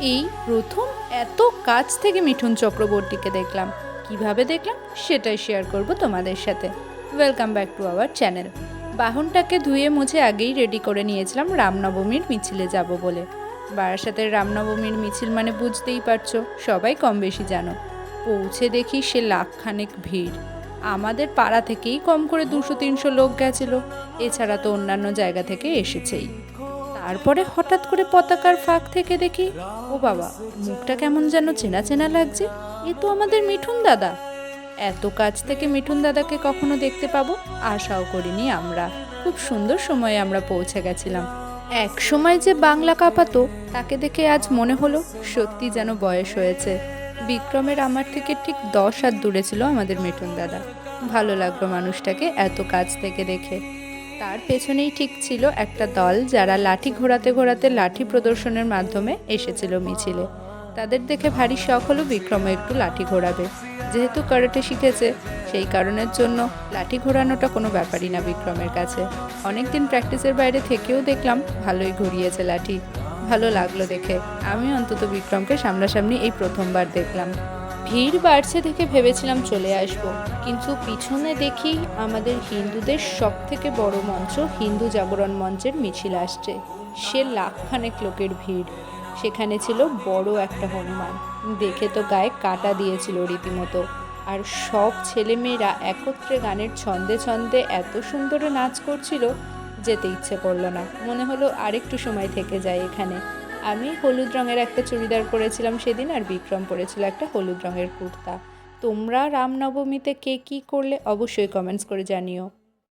এই প্রথম এত কাছ থেকে মিঠুন চক্রবর্তীকে দেখলাম। কীভাবে দেখলাম? সেটাই শেয়ার করব তোমাদের সাথে। Welcome back to our channel বাহনটাকে ধুয়ে মুছে আগেই রেডি করে নিয়েছিলাম রামনবমীর মিছিলে যাব বলে। বারাসাতের রামনবমীর মিছিল মানে বুঝতেই পারছ, সবাই কম বেশি জানো। পৌঁছে দেখি সে লাখখানেক ভিড়। আমাদের পাড়া থেকেই কম করে দুশো তিনশো লোক গেছিল। এছাড়া তো অন্যান্য জায়গা থেকে এসেছেই। তারপরে হঠাৎ করে পতাকার ফাঁক থেকে দেখি, ও বাবা, মুখটা কেমন যেন চেনা চেনা লাগছে। এ তো আমাদের মিঠুন দাদা। এত কাছ থেকে মিঠুন দাদাকে কখনো দেখতে পাবো? আশাও করিনি আমরা। খুব সুন্দর সময়ে আমরা পৌঁছে গেছিলাম। এক সময় যে বাংলা কাঁপাতো, তাকে দেখে আজ মনে হলো সত্যি যেন বয়স হয়েছে। বিক্রমের আমার থেকে ঠিক দশ হাত দূরে ছিল আমাদের মিঠুন দাদা। ভালো লাগল মানুষটাকে এত কাছ থেকে দেখে। তার পেছনেই ঠিক ছিল একটা দল যারা লাঠি ঘোরাতে ঘোরাতে লাঠি প্রদর্শনের মাধ্যমে এসেছিল মিছিলে। তাদের দেখে ভারী শখ হলো বিক্রমও একটু লাঠি ঘোরাবে। যেহেতু কারাটে শিখেছে, সেই কারণের জন্য লাঠি ঘোরানোটা কোনো ব্যাপারই না বিক্রমের কাছে। অনেকদিন প্র্যাকটিসের বাইরে থেকেও দেখলাম, ভালোই ঘুরিয়েছে লাঠি। ভালো লাগল দেখে। আমি অন্তত বিক্রমকে সামনাসামনি এই প্রথমবার দেখলাম। ভিড় বাড়ছে দেখে ভেবেছিলাম চলে আসব। কিন্তু পিছনে দেখি আমাদের হিন্দুদের সব থেকে বড় মঞ্চ হিন্দু জাগরণ মঞ্চের মিছিল আসছে। সে লাখখানেক লোকের ভিড়। সেখানে ছিল বড় একটা হনুমান। দেখে তো গায়ে কাটা দিয়েছিল রীতিমতো। আর সব ছেলেমেয়েরা একত্রে গানের ছন্দে ছন্দে এত সুন্দর নাচ করছিল, যেতে ইচ্ছে করল না। মনে হলো আরেকটু সময় থেকে যায় এখানে। আমি হলুদ রঙের একটা চুড়িদার পরেছিলাম সেদিন আর বিক্রম পরেছিল একটা হলুদ রঙের কুর্তা। তোমরা রামনবমীতে কে কী করলে অবশ্যই কমেন্টস করে জানিও।